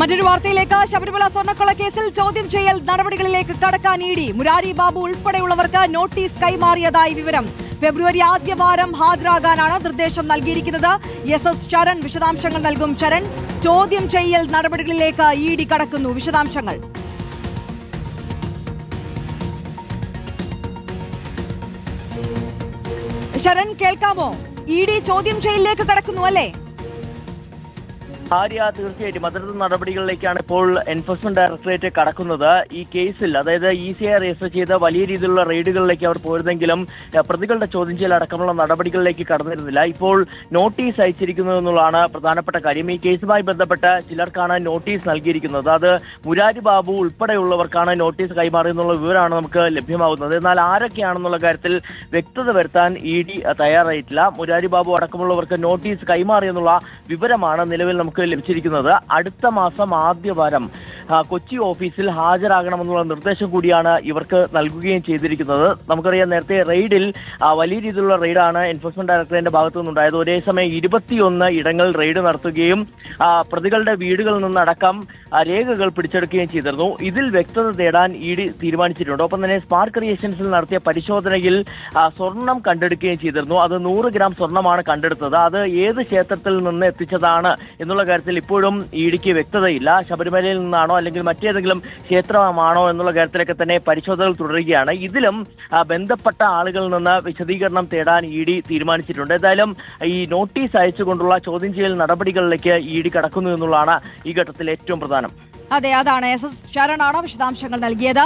മറ്റൊരു വാർത്തയിലേക്ക് ശബരിമല സ്വർണക്കൊള കേസിൽ ചോദ്യം ചെയ്യൽ നടപടികളിലേക്ക് കടക്കാൻ ഇടി മുരാരി ബാബു ഉൾപ്പെടെയുള്ളവർക്ക് നോട്ടീസ് കൈമാറിയതായി വിവരം. ഫെബ്രുവരി ആദ്യവാരം ഹാജരാകാനാണ് നിർദ്ദേശം നൽകിയിരിക്കുന്നത്. എസ് എസ് ശരൺ വിശദാംശങ്ങൾ നൽകും. ശരൺ ചോദ്യം ചെയ്യൽ നടപടികളിലേക്ക് ഇ ഡി കടക്കുന്നു. വിശദാംശങ്ങൾ. ശരൺ കേൾക്കാമോ? ഇ ഡി ചോദ്യം ചെയ്യലിലേക്ക് കടക്കുന്നു അല്ലേ? ആര്യ തീർച്ചയായിട്ടും അത്തരത്തിൽ നടപടികളിലേക്കാണ് ഇപ്പോൾ എൻഫോഴ്സ്മെന്റ് ഡയറക്ടറേറ്റ് കടക്കുന്നത്. ഈ കേസിൽ അതായത് ഇ സി ഐ രജിസ്റ്റർ ചെയ്ത വലിയ രീതിയിലുള്ള റെയ്ഡുകളിലേക്ക് അവർ പോയിരുന്നെങ്കിലും പ്രതികളുടെ ചോദ്യം ചെയ്യൽ അടക്കമുള്ള നടപടികളിലേക്ക് കടന്നിരുന്നില്ല. ഇപ്പോൾ നോട്ടീസ് അയച്ചിരിക്കുന്നു എന്നുള്ളതാണ് പ്രധാനപ്പെട്ട കാര്യം. ഈ കേസുമായി ബന്ധപ്പെട്ട് ചിലർക്കാണ് നോട്ടീസ് നൽകിയിരിക്കുന്നത്. അത് മുരാരി ബാബു ഉൾപ്പെടെയുള്ളവർക്കാണ് നോട്ടീസ് കൈമാറിയെന്നുള്ള വിവരമാണ് നമുക്ക് ലഭ്യമാകുന്നത്. എന്നാൽ ആരൊക്കെയാണെന്നുള്ള കാര്യത്തിൽ വ്യക്തത വരുത്താൻ ഇ ഡി തയ്യാറായിട്ടില്ല. മുരാരി ബാബു അടക്കമുള്ളവർക്ക് നോട്ടീസ് കൈമാറിയെന്നുള്ള വിവരമാണ് നിലവിൽ നമുക്ക് ലഭിച്ചിരിക്കുന്നത് അടുത്ത മാസം ആദ്യ വാരം ആ, കൊച്ചി ഓഫീസിൽ ഹാജരാകണമെന്നുള്ള നിർദ്ദേശം കൂടിയാണ് ഇവർക്ക് നൽകുകയും ചെയ്തിരിക്കുന്നത്. നമുക്കറിയാം നേരത്തെ റെയ്ഡിൽ വലിയ രീതിയിലുള്ള റെയ്ഡാണ് എൻഫോഴ്സ്മെന്റ് ഡയറക്ടറേറ്റിന്റെ ഭാഗത്തു നിന്നുണ്ടായത്. ഒരേ സമയം ഇരുപത്തിയൊന്ന് ഇടങ്ങൾ റെയ്ഡ് നടത്തുകയും പ്രതികളുടെ വീടുകളിൽ നിന്നടക്കം രേഖകൾ പിടിച്ചെടുക്കുകയും ചെയ്തിരുന്നു. ഇതിൽ വ്യക്തത തേടാൻ ഇ ഡി തീരുമാനിച്ചിട്ടുണ്ട്. ഒപ്പം തന്നെ സ്മാർട്ട് ക്രിയേഷൻസിൽ നടത്തിയ പരിശോധനയിൽ സ്വർണം കണ്ടെടുക്കുകയും ചെയ്തിരുന്നു. അത് നൂറ് ഗ്രാം സ്വർണമാണ് കണ്ടെടുത്തത്. അത് ഏത് ക്ഷേത്രത്തിൽ നിന്ന് എത്തിച്ചതാണ് എന്നുള്ള കാര്യത്തിൽ ഇപ്പോഴും ഇ വ്യക്തതയില്ല. ശബരിമലയിൽ നിന്നാണോ അല്ലെങ്കിൽ മറ്റേതെങ്കിലും ക്ഷേത്രമാണോ എന്നുള്ള കാര്യത്തിലൊക്കെ തന്നെ പരിശോധനകൾ തുടരുകയാണ്. ഇതിലും ബന്ധപ്പെട്ട ആളുകളിൽ നിന്ന് വിശദീകരണം തേടാൻ ഇ ഡി തീരുമാനിച്ചിട്ടുണ്ട്. എന്തായാലും ഈ നോട്ടീസ് അയച്ചുകൊണ്ടുള്ള ചോദ്യം ചെയ്യൽ നടപടികളിലേക്ക് ഇ ഡി കടക്കുന്നു എന്നുള്ളതാണ് ഈ ഘട്ടത്തിൽ ഏറ്റവും പ്രധാനം. അതെ അതാണ്. എസ്. എസ്. ശരണാണ് വിശദാംശങ്ങൾ നൽകിയത്.